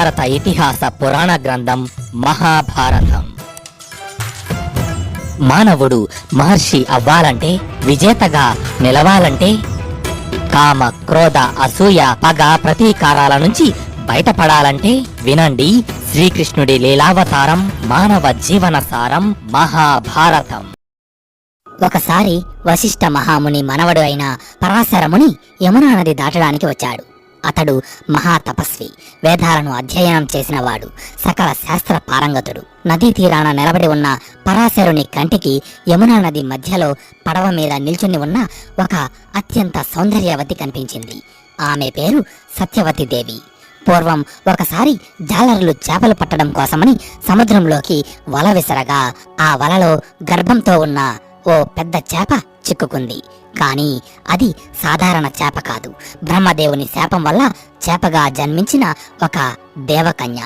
భారత ఇతిహాస పురాణ గ్రంథం మహాభారతం. మానవుడు మహర్షి అవ్వాలంటే విజేతగా నిలవాలంటే కామ క్రోధ అసూయ పగ ప్రతీకారాల నుంచి బయటపడాలంటే వినండి శ్రీకృష్ణుడి లీలావతారం మానవ జీవన సారం మహాభారతం. ఒకసారి వశిష్ఠ మహాముని మనవడు అయిన పరాశరముని యమునా నది దాటడానికి వచ్చాడు. అతడు మహా తపస్వి వేదాలను అధ్యయనం చేసినవాడు సకల శాస్త్ర పారంగతుడు. నదీ తీరాన నిలబడి ఉన్న పరాశరుని కంటికి యమునా నది మధ్యలో పడవ మీద నిల్చుని ఉన్న ఒక అత్యంత సౌందర్యవతి కనిపించింది. ఆమె పేరు సత్యవతి దేవి. పూర్వం ఒకసారి జాలరులు చేపలు పట్టడం కోసమని సముద్రంలోకి వల విసరగా ఆ వలలో గర్భంతో ఉన్న ఓ పెద్ద చేప చిక్కుకుంది. కానీ అది సాధారణ చేప కాదు. బ్రహ్మదేవుని శాపం వల్ల చేపగా జన్మించిన ఒక దేవకన్య.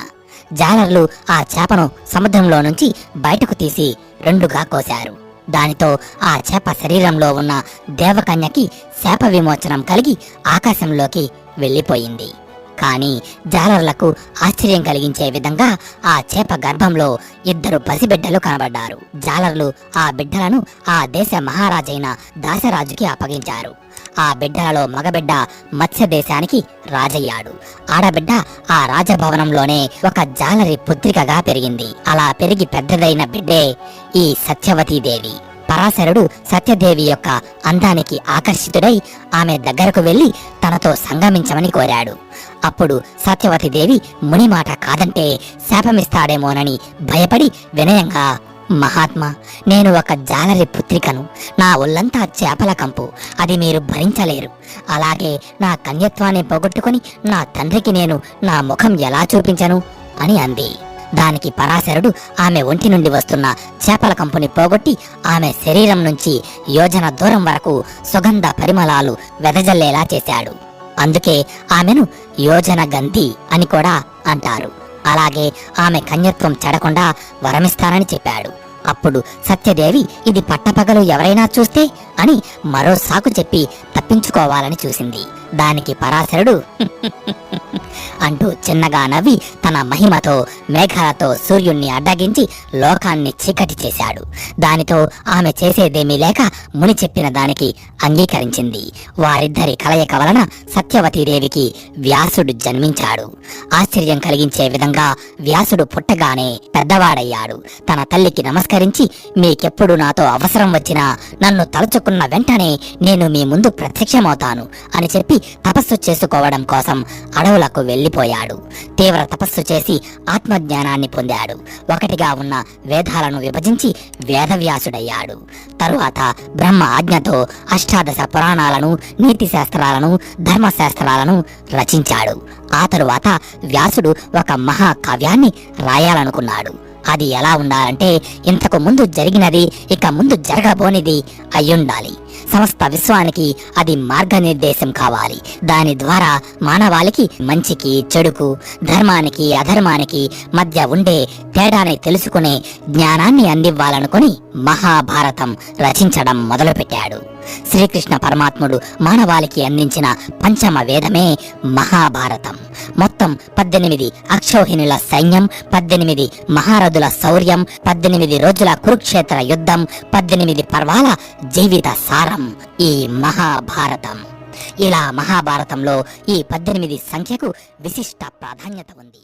జాలర్లు ఆ చేపను సముద్రంలో నుంచి బయటకు తీసి రెండుగా కోశారు. దానితో ఆ చేప శరీరంలో ఉన్న దేవకన్యకి శాప విమోచనం కలిగి ఆకాశంలోకి వెళ్ళిపోయింది. కానీ జాలర్లకు ఆశ్చర్యం కలిగించే విధంగా ఆ చేప గర్భంలో ఇద్దరు పసిబిడ్డలు కనబడ్డారు. జాలర్లు ఆ బిడ్డలను ఆ దేశ మహారాజైన దాసరాజుకి అప్పగించారు. ఆ బిడ్డలలో మగబిడ్డ మత్స్య దేశానికి రాజయ్యాడు. ఆడబిడ్డ ఆ రాజభవనంలోనే ఒక జాలరి పుత్రికగా పెరిగింది. అలా పెరిగి పెద్దదైన బిడ్డే ఈ సత్యవతీదేవి. పరాశరుడు సత్యదేవి యొక్క అందానికి ఆకర్షితుడై ఆమె దగ్గరకు వెళ్ళి తనతో సంగమించమని కోరాడు. అప్పుడు సత్యవతి దేవి ముని మాట కాదంటే శాపమిస్తాడేమోనని భయపడి వినయంగా మహాత్మా నేను ఒక జాలరి పుత్రికను. నా ఒళ్ళంతా చేపల కంపు. అది మీరు భరించలేరు. అలాగే నా కన్యత్వాన్ని పోగొట్టుకుని నా తండ్రికి నేను నా ముఖం ఎలా చూపించను? అని అంది. దానికి పరాశరుడు ఆమె ఒంటి నుండి వస్తున్న చేపల కంపుని పోగొట్టి ఆమె శరీరం నుంచి యోజన దూరం వరకు సుగంధ పరిమళాలు వెదజల్లేలా చేశాడు. అందుకే ఆమెను యోజన గంధి అని కూడా అంటారు. అలాగే ఆమె కన్యత్వం చెడకుండా వరమిస్తానని చెప్పాడు. అప్పుడు సత్యదేవి ఇది పట్టపగలు ఎవరైనా చూస్తే? అని మరో సాకు చెప్పి తప్పించుకోవాలని చూసింది. దానికి పరాశరుడు అంటూ చిన్నగా నవ్వి తన మహిమతో మేఘాలతో సూర్యుణ్ణి అడ్డగించి లోకాన్ని చీకటి చేశాడు. దానితో ఆమె చేసేదేమీ లేక ముని చెప్పిన దానికి అంగీకరించింది. వారిద్దరి కలయిక వలన సత్యవతీదేవికి వ్యాసుడు జన్మించాడు. ఆశ్చర్యం కలిగించే విధంగా వ్యాసుడు పుట్టగానే పెద్దవాడయ్యాడు. తన తల్లికి నమస్కరించి మీకెప్పుడు నాతో అవసరం వచ్చినా నన్ను తలుచుకున్న వెంటనే నేను మీ ముందు ప్రత్యక్షమవుతాను అని చెప్పి తపస్సు చేసుకోవడం కోసం అడవులకు వెళ్ళి వెళ్ళిపోయాడు. తీవ్ర తపస్సు చేసి ఆత్మజ్ఞానాన్ని పొందాడు. ఒకటిగా ఉన్న వేదాలను విభజించి వేదవ్యాసుడయ్యాడు. తరువాత బ్రహ్మ ఆజ్ఞతో అష్టాదశ పురాణాలను నీతి శాస్త్రాలను ధర్మశాస్త్రాలను రచించాడు. ఆ తరువాత వ్యాసుడు ఒక మహాకావ్యాన్ని రాయాలనుకున్నాడు. అది ఎలా ఉండాలంటే ఇంతకు ముందు జరిగినది ఇక ముందు జరగబోనిది అయ్యుండాలి. సమస్త విశ్వానికి అది మార్గనిర్దేశం కావాలి. దాని ద్వారా మానవాళికి మంచికి చెడుకు ధర్మానికి అధర్మానికి మధ్య ఉండే తేడాని తెలుసుకునే జ్ఞానాన్ని అందివ్వాలనుకుని మహాభారతం రచించడం మొదలుపెట్టాడు. శ్రీకృష్ణ పరమాత్ముడు మానవాళికి అందించిన పంచమ వేదమే మహాభారతం. మొత్తం పద్దెనిమిది అక్షౌహిణుల సైన్యం పద్దెనిమిది మహారథుల శౌర్యం పద్దెనిమిది రోజుల కురుక్షేత్ర యుద్ధం పద్దెనిమిది పర్వాల జీవిత సారం. ఈ మహాభారతం. ఇలా మహాభారతంలో ఈ పద్దెనిమిది సంఖ్యకు విశిష్ట ప్రాధాన్యత ఉంది.